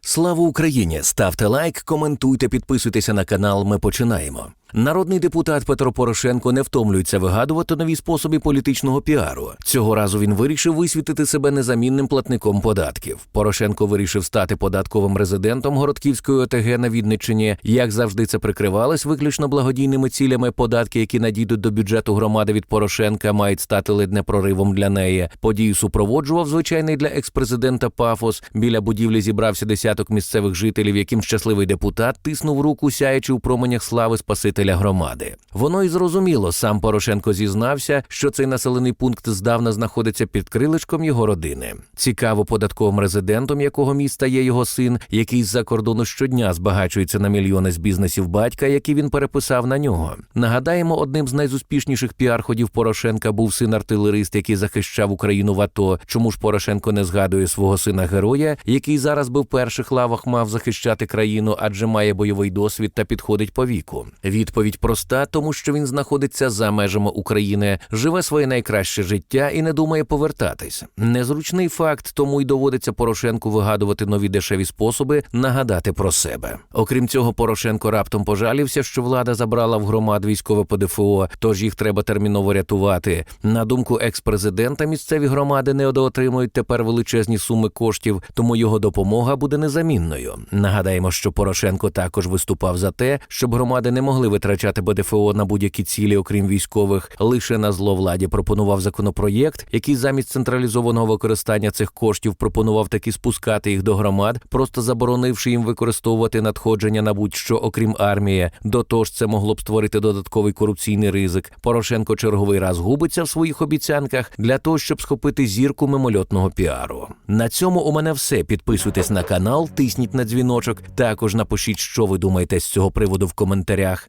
Слава Україні! Ставте лайк, коментуйте, підписуйтеся на канал. Ми починаємо. Народний депутат Петро Порошенко не втомлюється вигадувати нові способи політичного піару. Цього разу він вирішив висвітити себе незамінним платником податків. Порошенко вирішив стати податковим резидентом Городківської ОТГ на Відниччині. Як завжди, це прикривалось виключно благодійними цілями. Податки, які надійдуть до бюджету громади від Порошенка, мають стати ледь не проривом для неї. Подію супроводжував звичайний для експрезидента пафос. Біля будівлі зібрався десяток місцевих жителів, яким щасливий депутат тиснув руку, сяючи у променях слави спасителя громади. Воно й зрозуміло. Сам Порошенко зізнався, що цей населений пункт здавна знаходиться під крилишком його родини. Цікаво, податковим резидентом якого міста є його син, який з-за кордону щодня збагачується на мільйони з бізнесів батька, які він переписав на нього. Нагадаємо, одним з найуспішніших піар-ходів Порошенка був син артилерист, який захищав Україну в АТО. Чому ж Порошенко не згадує свого сина героя, який зараз би в перших лавах мав захищати країну, адже має бойовий досвід та підходить по віку. Відповідь проста, тому що він знаходиться за межами України, живе своє найкраще життя і не думає повертатись. Незручний факт, тому й доводиться Порошенку вигадувати нові дешеві способи нагадати про себе. Окрім цього, Порошенко раптом пожалівся, що влада забрала в громад військове ПДФО, тож їх треба терміново рятувати. На думку екс-президента, місцеві громади не отримують тепер величезні суми коштів, тому його допомога буде незамінною. Нагадаємо, що Порошенко також виступав за те, щоб громади не могли витрачати БДФО на будь-які цілі, окрім військових. Лише на зло владі пропонував законопроєкт, який замість централізованого використання цих коштів пропонував таки спускати їх до громад, просто заборонивши їм використовувати надходження на будь-що, окрім армії. До того ж, це могло б створити додатковий корупційний ризик. Порошенко черговий раз губиться в своїх обіцянках для того, щоб схопити зірку мимольотного піару. На цьому у мене все. Підписуйтесь на канал, тисніть на дзвіночок. Також напишіть, що ви думаєте з цього приводу в коментарях.